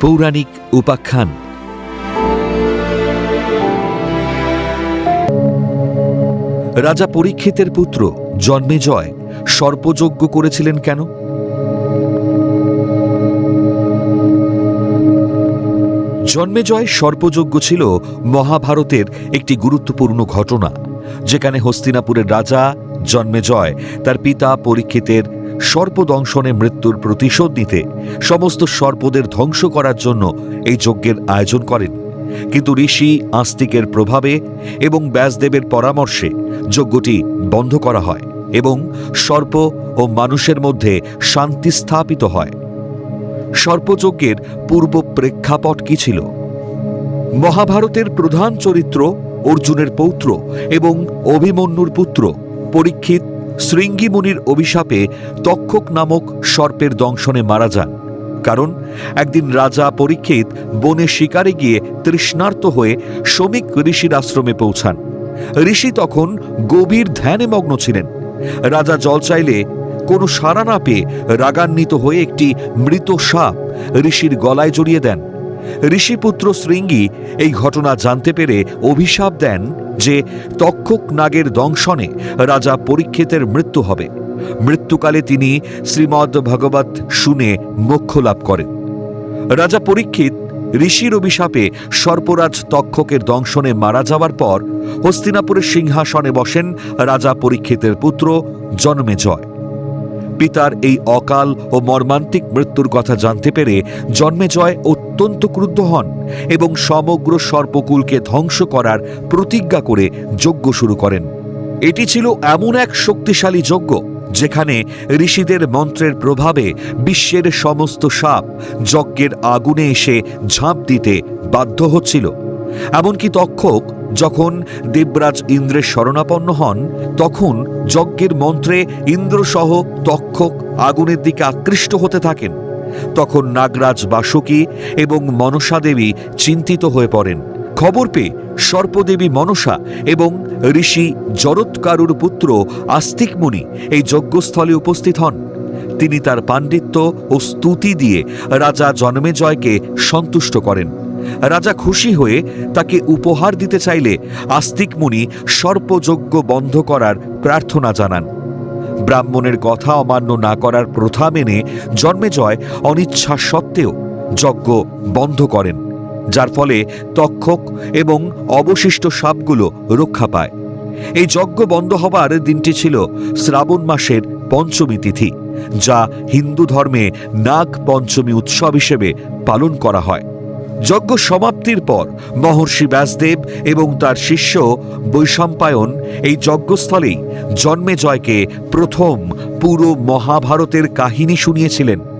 পৌরাণিক উপাখ্যান। রাজা পরীক্ষিতের পুত্র জন্মেজয় সর্পযজ্ঞ করেছিলেন কেন? জন্মেজয় সর্পযজ্ঞ ছিল মহাভারতের একটি গুরুত্বপূর্ণ ঘটনা, যেখানে হস্তিনাপুরের রাজা জন্মেজয় তার পিতা পরীক্ষিতের সর্পদংশনে মৃত্যুর প্রতিশোধ নিতে সমস্ত সর্পদের ধ্বংস করার জন্য এই যজ্ঞের আয়োজন করেন। কিন্তু ঋষি আস্তিকের প্রভাবে এবং ব্যাসদেবের পরামর্শে যজ্ঞটি বন্ধ করা হয় এবং সর্প ও মানুষের মধ্যে শান্তি স্থাপিত হয়। সর্পযজ্ঞের পূর্ব প্রেক্ষাপট কি ছিল? মহাভারতের প্রধান চরিত্র অর্জুনের পৌত্র এবং অভিমন্যুর পুত্র পরীক্ষিত শৃঙ্গী মুনির অভিশাপে তক্ষক নামক সর্পের দংশনে মারা যান, কারণ একদিন রাজা পরীক্ষিত বনে শিকারে গিয়ে তৃষ্ণার্ত হয়ে শ্রমিক ঋষির আশ্রমে পৌঁছান। ঋষি তখন গভীর ধ্যানে মগ্ন ছিলেন। রাজা জল চাইলে কোনো সাড়া না পেয়ে রাগান্বিত হয়ে একটি মৃত সাপ ঋষির গলায় জড়িয়ে দেন। ঋষিপুত্র শৃঙ্গী এই ঘটনা জানতে পেরে অভিশাপ দেন যে তক্ষক নাগের দংশনে রাজা পরীক্ষিতের মৃত্যু হবে। মৃত্যুকালে তিনি শ্রীমদ্ ভগবত শুনে মোক্ষ লাভ করেন। রাজা পরীক্ষিত ঋষির অভিশাপে সর্পরাজ তক্ষকের দংশনে মারা যাওয়ার পর হস্তিনাপুরের সিংহাসনে বসেন রাজা পরীক্ষিতের পুত্র জন্মেজয় পিতার এই অকাল ও মর্মান্তিক মৃত্যুর কথা জানতে পেরে জন্মেজয় অত্যন্ত ক্রুদ্ধ হন এবং সমগ্র সর্পকুলকে ধ্বংস করার প্রতিজ্ঞা করে যজ্ঞ শুরু করেন। এটি ছিল এমন এক শক্তিশালী যজ্ঞ, যেখানে ঋষিদের মন্ত্রের প্রভাবে বিশ্বের সমস্ত সাপ যজ্ঞের আগুনে এসে ঝাঁপ দিতে বাধ্য হচ্ছিল। এমনকি তক্ষক যখন দেবরাজ ইন্দ্রের শরণাপন্ন হন, তখন যজ্ঞের মন্ত্রে ইন্দ্রসহ তক্ষক আগুনের দিকে আকৃষ্ট হতে থাকেন। তখন নাগরাজ বাসুকী এবং মনসা দেবী চিন্তিত হয়ে পড়েন। খবর পেয়ে সর্পদেবী মনসা এবং ঋষি জরৎকারুর পুত্র আস্তিক মুনি এই যজ্ঞস্থলে উপস্থিত হন। তিনি তার পাণ্ডিত্য ও স্তুতি দিয়ে রাজা জন্মেজয়কে সন্তুষ্ট করেন। রাজা খুশি হয়ে তাকে উপহার দিতে চাইলে আস্তিক মুনি সর্পযজ্ঞ বন্ধ করার প্রার্থনা জানান। ব্রাহ্মণের কথা অমান্য না করার প্রথা মেনে জন্মেজয় অনিচ্ছা সত্ত্বেও যজ্ঞ বন্ধ করেন, যার ফলে তক্ষক এবং অবশিষ্ট সাপগুলো রক্ষা পায়। এই যজ্ঞ বন্ধ হবার দিনটি ছিল শ্রাবণ মাসের পঞ্চমী তিথি, যা হিন্দু ধর্মে নাগ পঞ্চমী উৎসব হিসেবে পালন করা হয়। যজ্ঞ সমাপ্তির পর মহর্ষি ব্যাসদেব এবং তার শিষ্য বৈশম্পায়ন এই যজ্ঞস্থলেই জন্মে জয়কে প্রথম পুরো মহাভারতের কাহিনী শুনিয়েছিলেন।